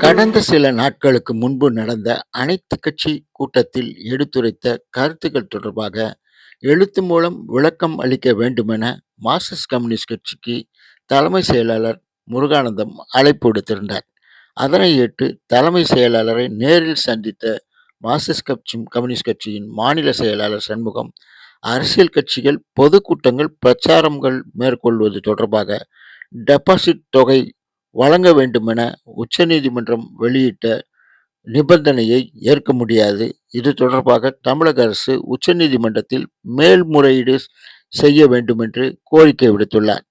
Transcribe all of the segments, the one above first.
கடந்த சில நாட்களுக்கு முன்பு நடந்த அனைத்து கட்சி கூட்டத்தில் எடுத்துரைத்த கருத்துக்கள் தொடர்பாக எழுத்து மூலம் விளக்கம் அளிக்க வேண்டுமென மார்க்சிஸ்ட் கம்யூனிஸ்ட் கட்சிக்கு தலைமை செயலாளர் முருகானந்தம் அழைப்பு விடுத்திருந்தார். அதனை ஏற்று தலைமை செயலாளரை நேரில் சந்தித்த மார்க்சிஸ்ட் கட்சி கம்யூனிஸ்ட் கட்சியின் மாநில செயலாளர் சண்முகம் அரசியல் கட்சிகள் பொதுக்கூட்டங்கள் பிரச்சாரங்கள் மேற்கொள்வது தொடர்பாக டெபாசிட் தொகை வழங்க வேண்டுமென உச்சநீதிமன்றம் வெளியிட்ட நிபந்தனையை ஏற்க முடியாது. இது தொடர்பாக தமிழக அரசு உச்சநீதிமன்றத்தில் மேல்முறையீடு செய்ய வேண்டும் என்று கோரிக்கை விடுத்துள்ளார்.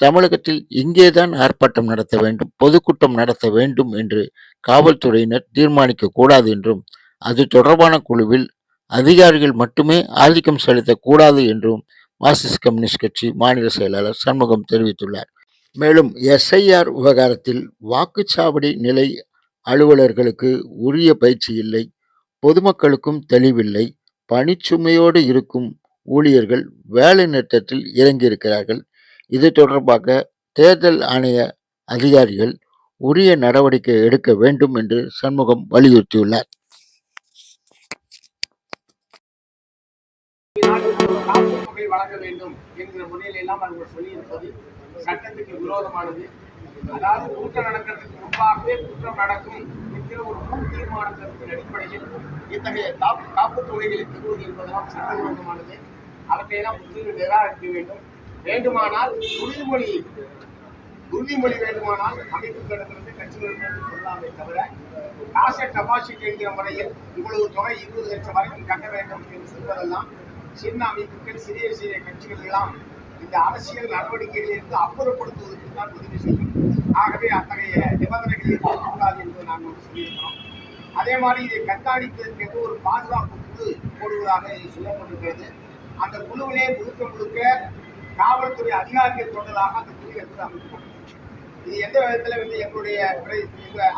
தமிழகத்தில் இங்கேதான் ஆர்ப்பாட்டம் நடத்த வேண்டும் பொதுக்கூட்டம் நடத்த வேண்டும் என்று காவல்துறையினர் தீர்மானிக்க கூடாது என்றும் அது தொடர்பான குழுவில் அதிகாரிகள் மட்டுமே ஆதிக்கம் செலுத்தக்கூடாது என்றும் மார்க்சிஸ்ட் கம்யூனிஸ்ட் கட்சி மாநில செயலாளர் சண்முகம் தெரிவித்துள்ளார். மேலும் எஸ்ஐஆர் விவகாரத்தில் வாக்குச்சாவடி நிலை அலுவலர்களுக்கு உரிய பயிற்சி இல்லை பொதுமக்களுக்கும் தெளிவில்லை பணிச்சுமையோடு இருக்கும் ஊழியர்கள் வேலை நிறுத்தத்தில் இறங்கியிருக்கிறார்கள். இது தொடர்பாக தேர்தல் ஆணைய அதிகாரிகள் உரிய நடவடிக்கை எடுக்க வேண்டும் என்று சண்முகம் வலியுறுத்தியுள்ளார். காப்புத்தொகை வழங்க வேண்டும் என்கிற முறையிலெல்லாம் அவர்கள் சொல்லியிருப்பது சட்டத்துக்கு விரோதமானது. அதாவது கூட்டம் நடக்கிறதுக்கு முன்பாகவே குற்றம் நடக்கும் என்கிற ஒரு முன் தீர்மானத்தின் அடிப்படையில் இத்தகைய காப்பு காப்புத் தொகைகளை பெறுவது என்பதெல்லாம் சட்டவிரோதமானது. அவற்றையெல்லாம் முற்றிலும் நிராகரிக்க வேண்டும். வேண்டுமானால் உறுதிமொழி உறுதிமொழி வேண்டுமானால் அமைப்புகளுக்கு கட்சிகள் கொள்ளாமே தவிர காசட் டெபாசிட் என்கிற முறையில் இவ்வளவு தொகை இருபது லட்சம் வரைக்கும் கட்ட வேண்டும் என்று சொல்வதெல்லாம் சின்ன அமைப்புகள் சிறிய சிறிய கட்சிகள் எல்லாம் இந்த அரசியல் நடவடிக்கைகளிலிருந்து அப்புறப்படுத்துவதற்கு தான் உதவி செய்யும். ஆகவே அத்தகைய நிபந்தனைகள் இருக்கக்கூடாது என்று நாங்கள் சொல்லியிருக்கிறோம். அதே மாதிரி இதை கண்காணிப்பதற்கு ஒரு பாதுகாப்பு குழு போடுவதாக சொல்லப்பட்டிருக்கிறது. அந்த குழுவிலே முழுக்க முழுக்க காவல்துறை அதிகாரிகள் கொண்டதாக அந்த குழு என்பது அமைக்கப்பட்டது இது எந்த விதத்தில் வந்து எங்களுடைய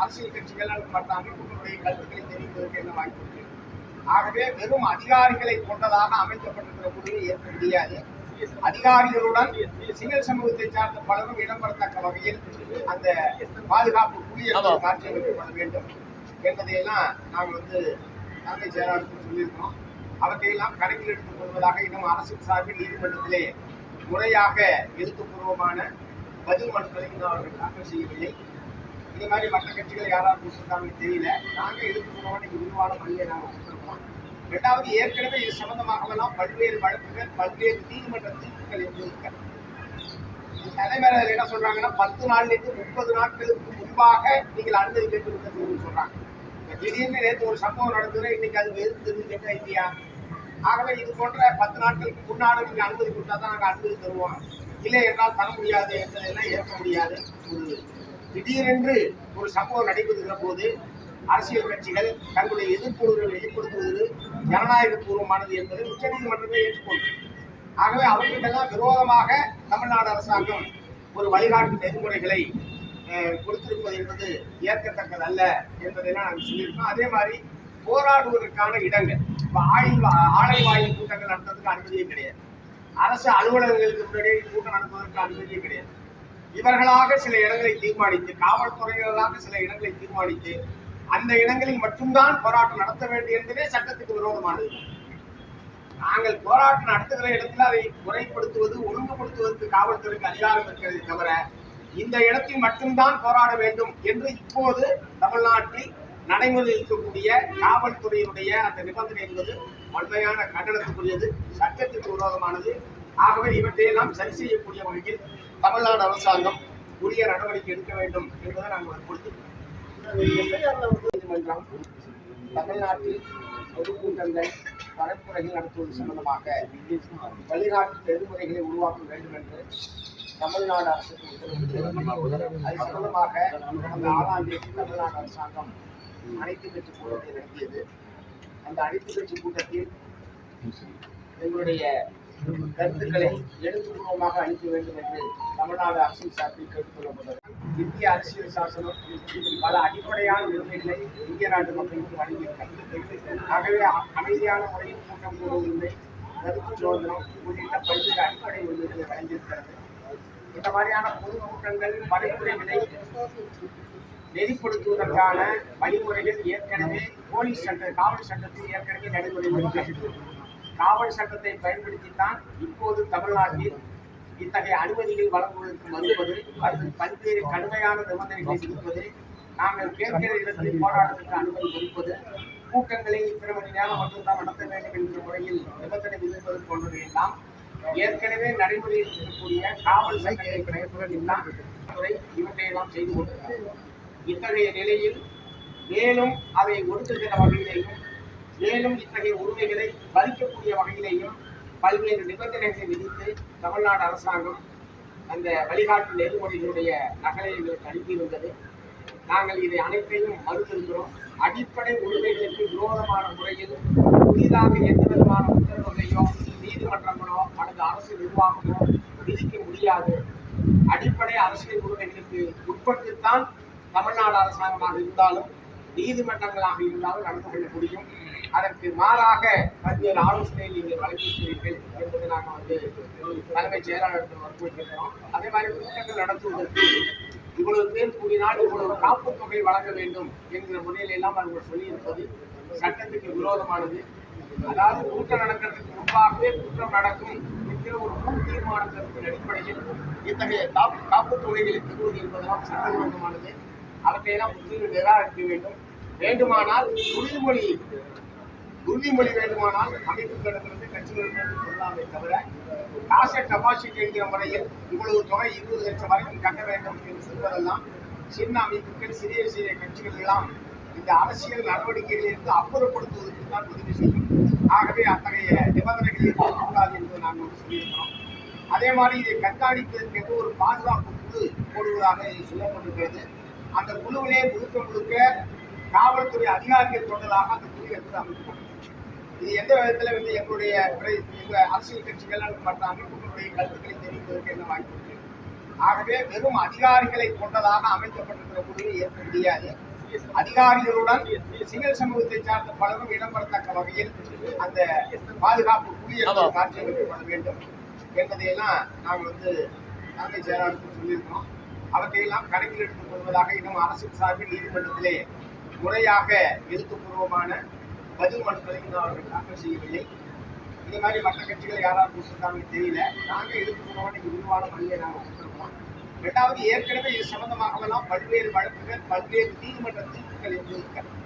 அரசியல் கட்சிகள் மற்ற அமைப்புகளுடைய கருத்துக்களை தெரிவிப்பதற்கு என்ன வாய்ப்பு ஆகவே வெறும் அதிகாரிகளை கொண்டதாக அமைக்கப்பட்டிருக்கிற குழுவை ஏற்க முடியாது. அதிகாரிகளுடன் சிவில் சமூகத்தை சார்ந்த பலரும் இடம்பெறத்தக்க வகையில் அந்த பாதுகாப்பு குழு மாற்றியமைக்கப்பட வேண்டும் என்பதையெல்லாம் நாங்கள் வந்து தலைமை செயலாளருக்கு சொல்லியிருக்கிறோம். அவற்றையெல்லாம் கணக்கில் எடுத்துக் கொள்வதாக இன்னும் அரசு சார்பில் நீதிமன்றத்திலே முறையாக எழுத்துப்பூர்வமான பதில் மனுக்களை அவர்கள் தாக்கல் செய்யவில்லை. இது மாதிரி மற்ற கட்சிகள் யாராவது கொடுத்துருக்காங்கன்னு தெரியல. நாங்கள் எழுத்துப்பூர்வமாக நீங்கள் விரிவான பள்ளியை நாங்கள் கொடுத்துருக்கோம் இரண்டாவது ஏற்கனவே இது சம்பந்தமாகவெல்லாம் பல்வேறு வழக்குகள் பல்வேறு நீதிமன்ற தீர்ப்புகள் இருந்திருக்க தலைமையில் என்ன சொல்றாங்கன்னா பத்து நாள்லேருந்து முப்பது நாட்களுக்கு முன்பாக நீங்கள் அனுமதி கேட்டு சொல்றாங்க. திடீர்னு நேற்று ஒரு சம்பவம் நடந்தது இன்னைக்கு அது வெறுத்து கேட்டா இல்லையா? ஆகவே இது போன்ற பத்து நாட்களுக்கு முன்னாடி நீங்க அனுமதி கொடுத்தா தான் நாங்கள் அனுமதி தருவோம். இல்லை என்றால் தர முடியாது என்பதெல்லாம் ஏற்க முடியாது. ஒரு திடீரென்று ஒரு சம்பவம் நடைபெறுகிற போது அரசியல் கட்சிகள் தங்களுடைய எதிர்ப்புகளை வெளிப்படுத்துவது ஜனநாயக பூர்வமானது என்பதை உச்சநீதிமன்றமே ஏற்றுக்கொண்டது. ஆகவே அவர்களுக்கெல்லாம் விரோதமாக தமிழ்நாடு அரசாங்கம் ஒரு வழிகாட்டு நெறிமுறைகளை கொடுத்திருப்பது என்பது ஏற்கத்தக்கது அல்ல என்பதெல்லாம் நாங்கள் சொல்லியிருக்கோம். அதே மாதிரி போராடுவதற்கான இடங்கள் இப்போ ஆயுள் ஆலை வாயில் கூட்டங்கள் நடத்துறதுக்கு அனுமதியே கிடையாது. அரசு அலுவலகங்களுக்கு முன்னாடியே கூட்டம் நடத்துவதற்கு அனுமதியே கிடையாது. இவர்களாக சில இடங்களை தீர்மானித்து காவல்துறையினராக சில இடங்களை தீர்மானித்து அந்த இடங்களில் மட்டும்தான் போராட்டம் நடத்த வேண்டும் என்பதே சட்டத்துக்கு விரோதமானது. நாங்கள் போராட்டம் நடத்துகிற இடத்துல அதை முறைப்படுத்துவது ஒழுங்குபடுத்துவதற்கு காவல்துறைக்கு அதிகாரம் இருக்கிறதை தவிர இந்த இடத்தில் மட்டும்தான் போராட வேண்டும் என்று இப்போது தமிழ்நாட்டில் நடைமுறையில் இருக்கக்கூடிய காவல்துறையினுடைய அந்த நிபந்தனை என்பது வன்மையான கண்டனத்துக்குரியது சட்டத்திற்கு விரோதமானது. ஆகவே இவற்றையெல்லாம் சரி செய்யக்கூடிய வகையில் தமிழ்நாடு அரசாங்கம் உரிய நடவடிக்கை எடுக்க வேண்டும் என்பதை நாங்கள் வற்புறுத்தி நீதிமன்றம் தமிழ்நாட்டில் பொதுக்கூட்டங்கள் பரப்புரைகள் நடத்துவது சம்பந்தமாக வழிகாட்டு நெறிமுறைகளை உருவாக்க வேண்டும் என்று தமிழ்நாடு அரசுக்கு அது சம்பந்தமாக கடந்த ஆறாம் தேதி தமிழ்நாடு அரசாங்கம் அனைத்து கட்சி கூட்டத்தை நடத்தியது. அந்த அனைத்து கட்சி கூட்டத்தில் எங்களுடைய கருத்துக்களை எழுத்துப்பூர்வமாக அளிக்க வேண்டும் என்று தமிழ்நாடு அரசியல் சார்பில் கேட்டுக்கொள்ளப்பட்டது. இந்திய அரசியல் சாசனம் பல அடிப்படையான உரிமைகளை இந்திய நாட்டு மக்களுக்கு வழங்கியிருக்கிறது. ஆகவே அமைதியான முறையில் கூட்டம் கூட கருத்து சோதனம் உள்ளிட்ட பல்வேறு அடிப்படை உரிமைகளை வழங்கியிருக்கிறது. இந்த மாதிரியான பொது கூட்டங்கள் பரிந்துரைகளை நெறிப்படுத்துவதற்கான வழிமுறைகள் ஏற்கனவே போலீஸ் சட்ட காவல் சட்டத்தில் ஏற்கனவே நடைமுறையில் காவல் சட்டத்தை பயன்படுத்தித்தான் இப்போது தமிழ்நாட்டில் இத்தகைய அனுமதிகள் வழங்குவதற்கு மறுப்பது அல்லது பல்வேறு கடுமையான நிபந்தனைகளை விதிப்பது நாங்கள் கேட்கிற இடத்தில் போராட்டத்திற்கு அனுமதி கொடுப்பது கூட்டங்களை இத்தனை மணி நேரம் மட்டும்தான் நடத்த வேண்டும் என்ற முறையில் நிபந்தனை விதிப்பது போன்றவை எல்லாம் ஏற்கனவே நடைமுறையில் இருக்கக்கூடிய காவல் சட்டத்தை பயன்படுத்தித்தான் துறை இவற்றையெல்லாம் செய்து கொண்டிருக்கிறது இத்தகைய நிலையில் மேலும் அதை ஒடுக்குகிற வகையிலேயும் மேலும் இத்தகைய உரிமைகளை பறிக்கக்கூடிய வகையிலேயும் பல்வேறு நிபந்தனைகளை விதித்து தமிழ்நாடு அரசாங்கம் அந்த வழிகாட்டு நெறிமுறைகளுடைய நகலை எங்களுக்கு அனுப்பியிருந்தது. நாங்கள் இதை அனைத்தையும் மறுத்திருக்கிறோம். அடிப்படை உரிமைகளுக்கு விரோதமான முறையில் புதிதாக எந்த விதமான உத்தரவுகளையோ நீதிமன்றங்களோ அல்லது அரசு நிர்வாகமோ விதிக்க முடியாது. அடிப்படை அரசியல் உரிமைகளுக்கு உட்பட்டுத்தான் தமிழ்நாடு அரசாங்கமாக இருந்தாலும் நீதிமன்றங்களாக இருந்தாலும் நடந்து கொள்ள முடியும். அதற்கு மாறாக பல்வேறு ஆலோசனை நீங்கள் வழங்கியிருக்கிறீர்கள் என்பதை நாங்கள் வந்து தலைமைச் செயலாளருக்கு வற்புறுத்திருக்கிறோம் அதே மாதிரி கூட்டங்கள் நடத்துவதற்கு இவ்வளவு பேர் கூடினால் இவ்வளவு காப்பு தொகை வழங்க வேண்டும் என்கிற முறையில் எல்லாம் அவர்கள் சொல்லியிருப்பது சட்டத்துக்கு விரோதமானது. அதாவது கூட்டம் நடக்கிறதுக்கு முன்பாகவே குற்றம் நடக்கும் என்கிற ஒரு முன் தீர்மானத்திற்கு அடிப்படையில் இத்தகைய காப்பு காப்பு தொகைகளை பெறுவது என்பதெல்லாம் சட்டவிரோதமானது. அவற்றையெல்லாம் முற்றிலும் நிராகரிக்க வேண்டும். வேண்டுமானால் உறுதிமொழி உறுதிமொழி வேண்டுமானால் அமைப்புகளிடமிருந்து கட்சிகளிடமிருந்து கொள்ளாமே தவிர காசட் டெபாசிட் என்கிற முறையில் இவ்வளவு தொகை இருபது லட்சம் வரைக்கும் கட்ட வேண்டும் என்று சொல்வதெல்லாம் சின்ன அமைப்புகள் சிறிய சிறிய கட்சிகள் எல்லாம் இந்த அரசியல் நடவடிக்கைகளிலிருந்து அப்புறப்படுத்துவதற்கு தான் உதவி செய்யும். ஆகவே அத்தகைய நிபந்தனைகள் இருக்கக்கூடாது என்று நாங்கள் சொல்லியிருக்கிறோம். அதே மாதிரி இதை கண்காணிப்பதற்கு ஒரு பாதுகாப்பு குழு போடுவதாக சொல்லப்பட்டிருக்கிறது. அந்த குழுவிலே முழுக்க முழுக்க காவல்துறை அதிகாரிகள் கொண்டதாக அந்த குழு என்பது அமைக்கப்பட்டது. இது எந்த விதத்தில் வந்து எங்களுடைய பிர- எங்க அரசியல் கட்சிகள் மற்ற அமைப்புகளுடைய கருத்துக்களை தெரிவிப்பதற்கு என்ன வாய்ப்பு ஆகவே வெறும் அதிகாரிகளை கொண்டதாக அமைக்கப்பட்டிருக்கிற குழுவை ஏற்க முடியாது. அதிகாரிகளுடன் சிவில் சமூகத்தை சார்ந்த பலரும் இடம்பெறத்தக்க வகையில் அந்த பாதுகாப்பு குழு என்பது மாற்றியமைக்கப்பட வேண்டும். என்பதையெல்லாம் நாங்கள் வந்து தலைமைச் செயலாளருக்கு சொல்லியிருக்கிறோம். அவற்றையெல்லாம் கணக்கில் எடுத்துக் கொள்வதாக இன்னும் அரசின் சார்பில் நீதிமன்றத்திலே முறையாக எழுத்துப்பூர்வமான பதில் மனுக்களை இன்னும் அவர்கள் தாக்கல் செய்யவில்லை. இந்த மாதிரி மற்ற கட்சிகள் யாராவது கொடுத்துருக்காங்க தெரியல. நாங்கள் எழுத்துப்பூர்வமான விரிவான மொழியை நாங்கள் கொடுத்துருக்கோம். ரெண்டாவது ஏற்கனவே இது சம்பந்தமாகவெல்லாம் பல்வேறு வழக்குகள் பல்வேறு நீதிமன்ற தீர்ப்புகள் இருந்திருக்கிறது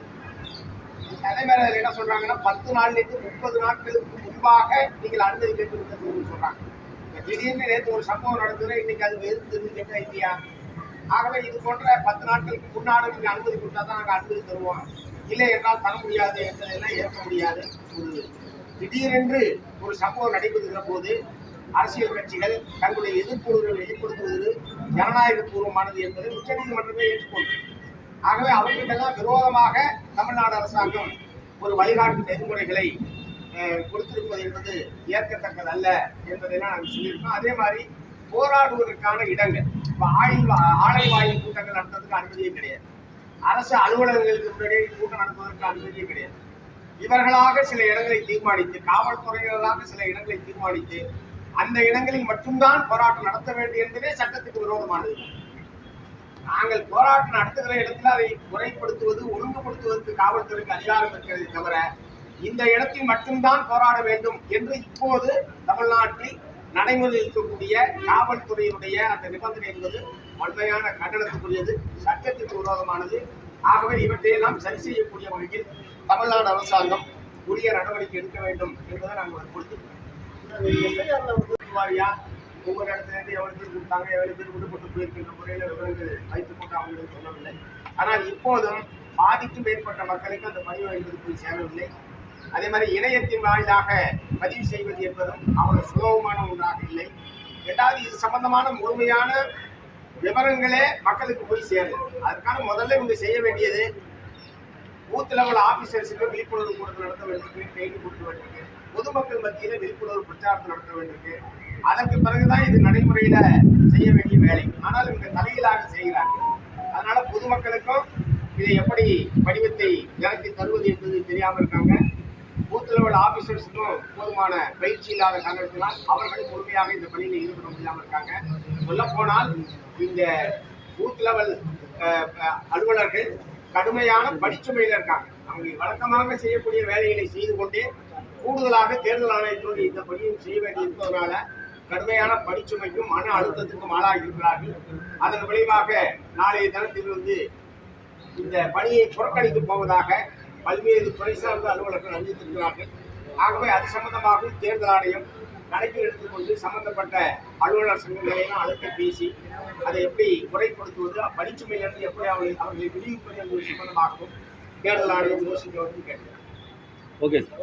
தலைமையில என்ன சொல்றாங்கன்னா பத்து நாள்லேருந்து முப்பது நாட்களுக்கு முன்பாக நீங்கள் அனுமதி கேட்டு சொல்றாங்க. திடீர்னு நேற்று ஒரு சம்பவம் நடந்ததுன்னா இன்னைக்கு அது வெறுத்து கேட்டா இல்லையா? ஆகவே இது போன்ற பத்து நாட்களுக்கு முன்னாடி நீங்க அனுமதி கொடுத்தா தான் நாங்கள் அனுமதி தருவோம். இல்லை என்றால் தர முடியாது என்பதெல்லாம் ஏற்க முடியாது. ஒரு திடீரென்று ஒரு சம்பவம் நடைபெறுகிற போது அரசியல் கட்சிகள் தங்களுடைய எதிர்ப்புகளை வெளிப்படுத்துவது ஜனநாயக பூர்வமானது என்பதை உச்சநீதிமன்றமே ஏற்றுக்கொண்டது ஆகவே அவர்களுக்கெல்லாம் விரோதமாக தமிழ்நாடு அரசாங்கம் ஒரு வழிகாட்டு நெறிமுறைகளை கொடுத்திருப்பது என்பது ஏற்கத்தக்கதல்ல என்பதை நாங்கள் சொல்லியிருக்கோம். அதே மாதிரி போராடுவதற்கான இடங்கள். இப்போ ஆயுள் ஆலை வாயு கூட்டங்கள் நடத்துறதுக்கு அனுமதியே கிடையாது. அரசு அலுவலகங்களுக்கு முன்னாடியே கூட்டம் நடத்துவதற்கு அனுமதியே கிடையாது. இவர்களாக சில இடங்களை தீர்மானித்து காவல்துறையினராக சில இடங்களை தீர்மானித்து அந்த இடங்களில் மட்டும்தான் போராட்டம் நடத்த வேண்டும் என்பதே சட்டத்துக்கு விரோதமானது. நாங்கள் போராட்டம் நடத்துகிற இடத்துல அதை முறைப்படுத்துவது ஒழுங்குபடுத்துவதற்கு காவல்துறைக்கு அதிகாரம் இருக்கிறது தவிர இந்த இடத்தில் மட்டும்தான் போராட வேண்டும் என்று இப்போது தமிழ்நாட்டில் நடைமுறையில் இருக்கக்கூடிய காவல்துறையினுடைய அந்த நிபந்தனை என்பது வன்மையான கண்டனத்துக்குரியது சட்டத்திற்கு விரோதமானது. ஆகவே இவற்றையெல்லாம் சரி செய்யக்கூடிய வகையில் தமிழ்நாடு அரசாங்கம் உரிய நடவடிக்கை எடுக்க வேண்டும் என்பதை நாங்கள் வற்புறுத்துகிறோம் வாரியா? ஒவ்வொரு இடத்துல எவ்வளோ எவ்வளவு பேர் கொடுத்தாங்க எவ்வளவு பேர் விடுபட்டு போயிருக்கின்ற முறையில் விவரங்கள் வைத்துக் கொண்டு அவங்களுக்கு சொல்லவில்லை. ஆனால் இப்போதும் பாதிக்கும் மேற்பட்ட மக்களுக்கு அந்த பதிவு என்பது போய் சேரவில்லை. அதே மாதிரி இணையத்தின் வாயிலாக பதிவு செய்வது என்பதும் அவ்வளவு சுலபமான ஒன்றாக இல்லை. இரண்டாவது இது சம்பந்தமான முழுமையான விவரங்களே மக்களுக்கு போய் சேரும். அதற்கான முதல்ல இவங்க செய்ய வேண்டியது பூத் லெவல் ஆபீசர்ஸுக்கு விழிப்புணர்வு கூட்டத்தில் நடத்த வேண்டியிருக்கு ட்ரைனிங் கொடுக்க வேண்டியிருக்கு பொதுமக்கள் மத்தியில் விழிப்புணர்வு பிரச்சாரத்தை நடத்த வேண்டியிருக்கு. அதற்கு பிறகுதான் இது நடைமுறையில் செய்ய வேண்டிய வேலை. ஆனால் இவங்க தலையிலாக செய்கிறார்கள். அதனால பொதுமக்களுக்கும் இதை எப்படி படிவத்தை நிரப்பி தருவது என்பது தெரியாமல் இருக்காங்க. பூத் லெவல் ஆபீசர்ஸுக்கும் போதுமான பயிற்சி இல்லாத காரணத்தினால் அவர்களும் முழுமையாக இந்த பணியில் ஈடுபட முடியாமல் இருக்காங்க. சொல்ல போனால் இந்த பூத் லெவல் அலுவலர்கள் கடுமையான பணிச்சுமையில் இருக்காங்க. அவங்க வழக்கமாக செய்யக்கூடிய வேலைகளை செய்து கொண்டே கூடுதலாக தேர்தல் ஆணையத்தோடு இந்த பணியும் செய்ய வேண்டியிருப்பதனால கடுமையான பணிச்சுமைக்கும் மன அழுத்தத்துக்கும் ஆளாகி இருக்கிறார்கள். அதன் விளைவாக நாளைய தினத்தில் வந்து இந்த பணியை புறக்கணிக்க போவதாக பல்வேறு துறை சார்ந்த அலுவலர்கள் அறிவித்திருக்கிறார்கள். ஆகவே அது சம்பந்தமாகவும் தேர்தல் ஆணையம் கணக்கில் எடுத்துக்கொண்டு சம்பந்தப்பட்ட அலுவலர் சங்கங்களையும் அழைத்து பேசி அதை எப்படி முறைப்படுத்துவது பணிச்சுமையிலிருந்து எப்படி அவர்களை அவர்களை விடுவிப்பது என்பது சம்பந்தமாகவும் தேர்தல் ஆணையம் யோசிக்க வந்து கேட்டேன் ஓகே சார்.